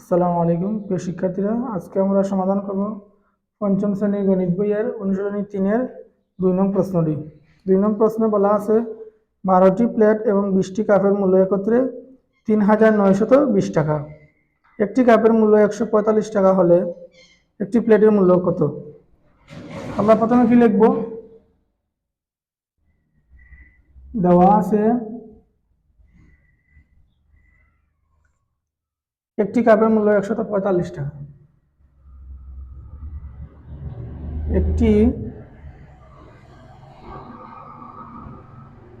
আসসালামু আলাইকুম। প্রিয় শিক্ষার্থীরা, আজকে আমরা সমাধান করব পঞ্চম শ্রেণির গণিত বইয়ের অনুশীলনী তিনের দুই নং প্রশ্নটি। দুই নং প্রশ্নে বলা আছে, বারোটি প্লেট এবং বিশটি কাপের মূল্য একত্রে তিন হাজার নয়শত বিশ টাকা। একটি কাপের মূল্য একশো পঁয়তাল্লিশ টাকা হলে একটি প্লেটের মূল্য কত? আমরা প্রথমে কি লিখব? দেওয়া আছে একটি কাপের মূল্য একশত পঁয়তাল্লিশ টাকা। একটি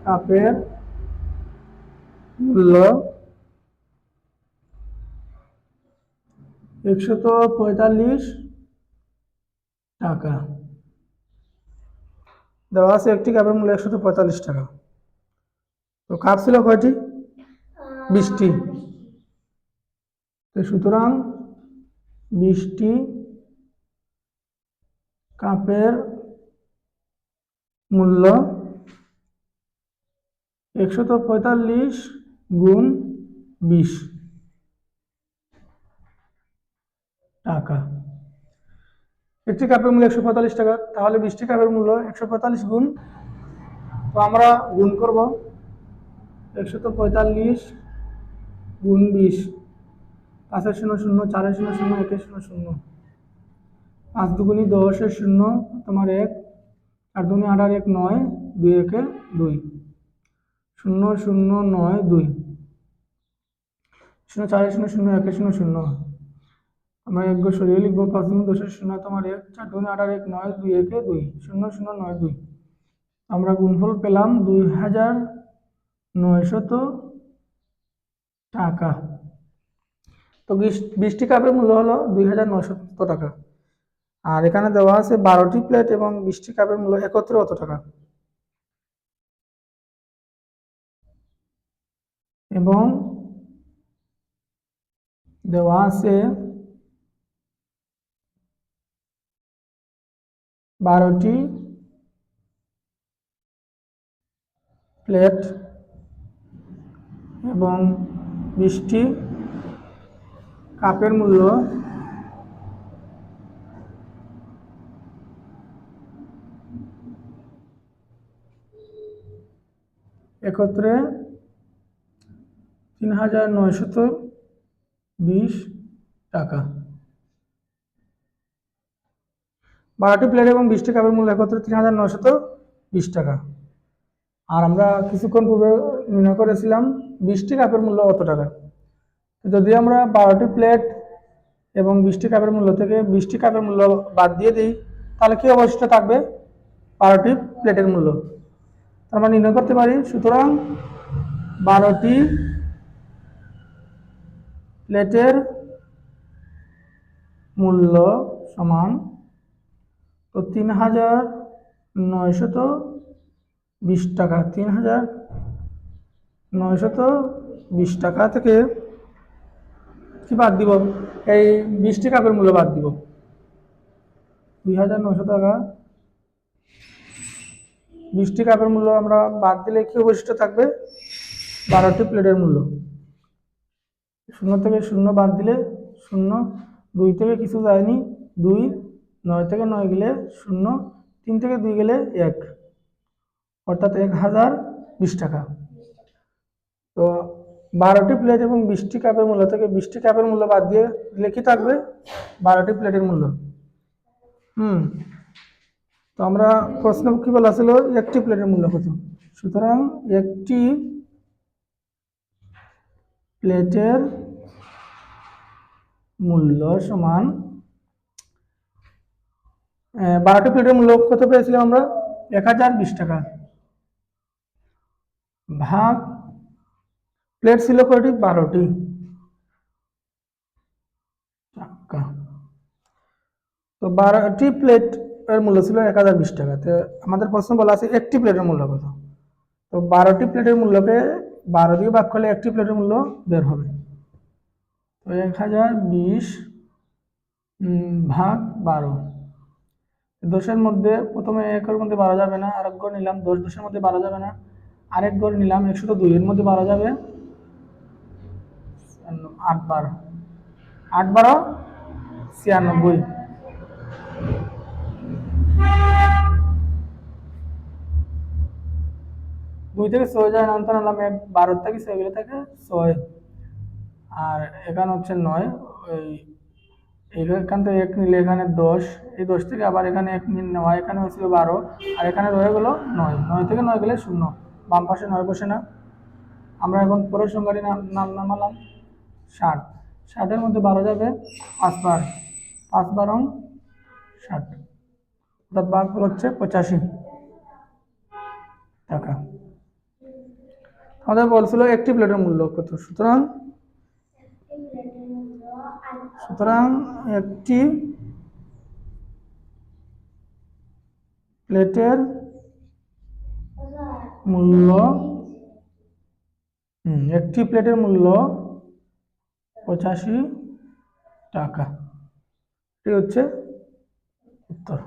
কাপের মূল্য একশত পঁয়তাল্লিশ টাকা। দেওয়া আছে একটি কাপের মূল্য একশত পঁয়তাল্লিশ টাকা। তো কাপ ছিল কয়টি? বিশটি। তো সুতরাং বিশটি কাপের মূল্য একশত পঁয়তাল্লিশ গুণ বিশ টাকা। একটি কাপের মূল্য একশো পঁয়তাল্লিশ টাকা। তাহলে বিশটি কাপের মূল্য একশো পঁয়তাল্লিশ গুণ। তো আমরা গুণ করব। একশত পঁয়তাল্লিশ গুণ বিশ। পাঁচের শূন্য শূন্য, চারের শূন্য শূন্য, একের শূন্য শূন্য। পাঁচ দুগুণি দশের শূন্য, তোমার এক। চার দুগুণি আট আর এক নয়, দুই একে দুই। শূন্য শূন্য নয়, দুই। শূন্য চারের শূন্য শূন্য, একের শূন্য শূন্য। আমরা এক সরিয়ে লিখব, পাঁচ দুগুণি দশের শূন্য, তোমার এক। চার দুগুণি আট আর এক নয়, দুই একে দুই। শূন্য শূন্য নয়, দুই। আমরা গুণফল পেলাম দুই হাজার নয়শত টাকা। তো বিশ- বিশটি কাপের মূল্য হলো দুই হাজার নশো টাকা। আর এখানে দেওয়া আছে বারোটি প্লেট এবং বিশটি কাপের মূল্য একত্রে কত টাকা? এবং দেওয়া আছে বারোটি প্লেট এবং বিশটি কাপের মূল্য একত্রে তিন হাজার নয়শত বিশ টাকা। বারোটি প্লেট এবং বিশটি কাপের মূল্য একত্রে তিন হাজার নয়শত বিশ টাকা। আর আমরা কিছুক্ষণ পূর্বে নির্ণয় করেছিলাম বিশটি কাপের মূল্য কত টাকা? যদি আমরা বারোটি প্লেট এবং বিশটি কাপের মূল্য থেকে বিশটি কাপের মূল্য বাদ দিয়ে দিই, তাহলে কি অবশিষ্ট থাকবে? বারোটি প্লেটের মূল্য। আমরা নির্ণয় করতে পারি, সুতরাং বারোটি প্লেটের মূল্য সমান তো তিন হাজার নয়শত বিশ টাকা। তিন হাজার নয়শত বিশ টাকা থেকে কি বাদ দিব? এই বিশটি কাপের মূল্য বাদ দিব। দুই হাজার নশো টাকা। বিশটি কাপের মূল্য আমরা বাদ দিলে কি অবশিষ্ট থাকবে? বারোটি প্লেটের মূল্য। শূন্য থেকে শূন্য বাদ দিলে শূন্য, দুই থেকে কিছু যায়নি, দুই, নয় থেকে নয় গেলে শূন্য, তিন থেকে দুই গেলে এক। অর্থাৎ এক হাজার বিশ টাকা। তো বারোটি প্লেট এবং বিশটি কাপের মূল্য থেকে বিশটি কাপের মূল্য বাদ দিয়ে কি থাকবে বারোটি প্লেটের মূল্য। হুম। তো আমরা প্রশ্ন কি বলা ছিল? একটি প্লেটের মূল্য কত? সুতরাং একটি প্লেটের মূল্য সমান বারোটি প্লেটের মূল্য কত পেয়েছিলাম আমরা? এক হাজার বিশ টাকা। ভাগ প্লেট ছিল কয়টি? বারোটি। টাকা তো বারোটি প্লেট এর মূল্য ছিল এক হাজার বিশ টাকা। তো আমাদের প্রশ্ন বলা আছে, একটি প্লেটের মূল্য কত? তো বারোটি প্লেটের মূল্যকে বারো দিয়ে ভাগ করলে একটি প্লেটের মূল্য বের হবে। তো এক হাজার বিশ ভাগ বারো। দশের মধ্যে প্রথমে একের মধ্যে বারো যাবে না, আরেক ঘর নিলাম, দশ দশের মধ্যে বারো যাবে না, আরেক ঘর নিলাম একশো তো দুইয়ের মধ্যে বারো যাবে। আট বার আট বারো ছিয়ানব্বই। দুই থেকে ছয় যায় অন্তর আনলাম এক বারো থেকে গেলে থাকে ছয়। আর এখানে হচ্ছে নয়। ওই এখান থেকে এক নিলে এখানে দশ। এই দশ থেকে আবার এখানে এক নিয়ে। নেওয়া এখানে হয়েছিল বারো। আর এখানে রয়ে গেলো নয়। নয় থেকে নয় গেলে শূন্য। বাম পাশে নয় বসে না। আমরা এখন পরের সংখ্যাটি নাম নামালাম। ষাট। ষাটের মধ্যে বারো যাবে পাঁচবার পাঁচ বারং ষাট। অর্থাৎ বাঘ হচ্ছে পঁচাশি। টাকা। আমাদের বলছিল একটি প্লেটের মূল্য কত? সুতরাং সুতরাং একটি প্লেটের মূল্য একটি প্লেটের মূল্য পঁচাশি টাকা। এটি হচ্ছে উত্তর।